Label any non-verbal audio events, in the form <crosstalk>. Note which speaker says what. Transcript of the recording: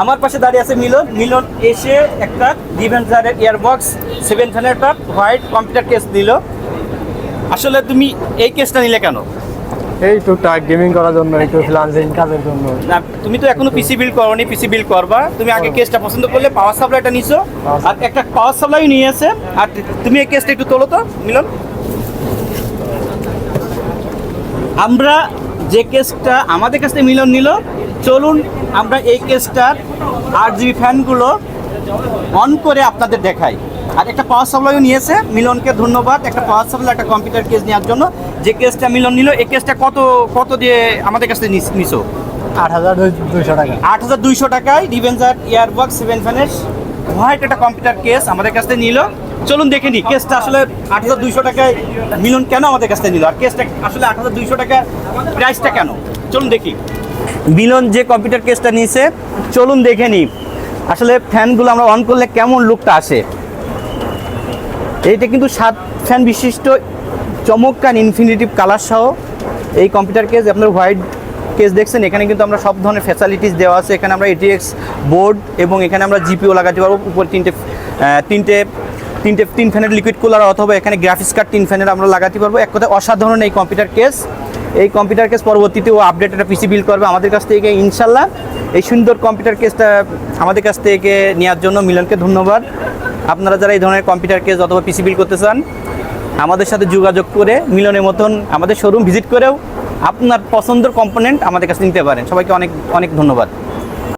Speaker 1: আমার পাশে দাঁড়িয়ে আছে মিলন। মিলন এসে একটা ডিভেন্সারের ইয়ারবক্স সেভেন ফ্যানের একটা হোয়াইট কম্পিউটার কেস দিল। আসলে তুমি এই কেসটা নিলে কেন?
Speaker 2: এই টুকটাক গেমিং করার জন্য একটু ফ্রিল্যান্সিং <laughs> কাজের জন্য।
Speaker 1: না তুমি তো এখনও পিসি বিল করনি পিসি বিল করবা। তুমি আগে কেসটা পছন্দ করলে পাওয়ার সাপ্লাইটা নিছো। আর একটা পাওয়ার সাপ্লাই নিয়ে এসে আর তুমি এই কেসটা একটু তোলো তো মিলন। আমরা যে কেসটা আমাদের কাছ থেকে মিলন নিল চলুন আমরা এই কেসটার আট জিবি ফ্যানগুলো অন করে আপনাদের দেখাই। আর একটা পাওয়ার সাপ্লাইও নিয়েছে। মিলনকে ধন্যবাদ। একটা পাওয়ার সাপ্লাই একটা কম্পিউটার কেস নেওয়ার জন্য। যে কেসটা মিলন নিল এই কেসটা কত কত দিয়ে আমাদের কাছ থেকে নিস- নিছো?
Speaker 2: আট হাজার দুইশো টাকা।
Speaker 1: আট হাজার দুইশো টাকায় ডিভেন্সার ইয়ারবক্স সেভেন ফ্যানের হোয়াইট একটা কম্পিউটার কেস আমাদের কাছ থেকে নিল। চলুন দেখে নিই কেসটা আসলে আট হাজার দুইশো টাকায় মিলন কেন আমাদের কাছ থেকে নিল? আর কেসটা আসলে আট হাজার দুইশো টাকা প্রাইসটা কেন? চলুন দেখি। মিলন যে কম্পিউটার কেসটা নিয়েছে, চলুন দেখে নিই। আসলে ফ্যানগুলো আমরা অন করলে কেমন লুকটা আসে? এইটা কিন্তু সাত ফ্যান বিশিষ্ট, চমৎকার ইনফিনিটিভ কালার সহ এই কম্পিউটার কেস আপনার হোয়াইট কেস দেখছেন, এখানে কিন্তু আমরা সব ধরনের ফ্যাসিলিটিস দেওয়া আছে। এখানে আমরা এটিএক্স বোর্ড এবং এখানে আমরা জিপিও লাগাতে পারব। উপর তিনটে তিনটে তিনটে, তিন ফ্যানের লিকুইড কুলার অথবা এখানে গ্রাফিক্স কার্ড তিন ফ্যানের আমরা লাগাতে পারব। এক কথায় অসাধারণ এই কম্পিউটার কেস এই কম্পিউটার কেস পরবর্তীতে ও আপডেট একটা পিসি বিল করবে আমাদের কাছ থেকে, ইনশাল্লাহ। এই সুন্দর কম্পিউটার কেসটা আমাদের কাছ থেকে নেওয়ার জন্য মিলনকে ধন্যবাদ। আপনারা যারা এই ধরনের কম্পিউটার কেস অথবা পিসি বিল করতে চান, আমাদের সাথে যোগাযোগ করে মিলনের মতন আমাদের শোরুম ভিজিট করেও আপনার পছন্দের কম্পোনেন্ট আমাদের কাছে নিতে পারেন। সবাইকে অনেক অনেক ধন্যবাদ।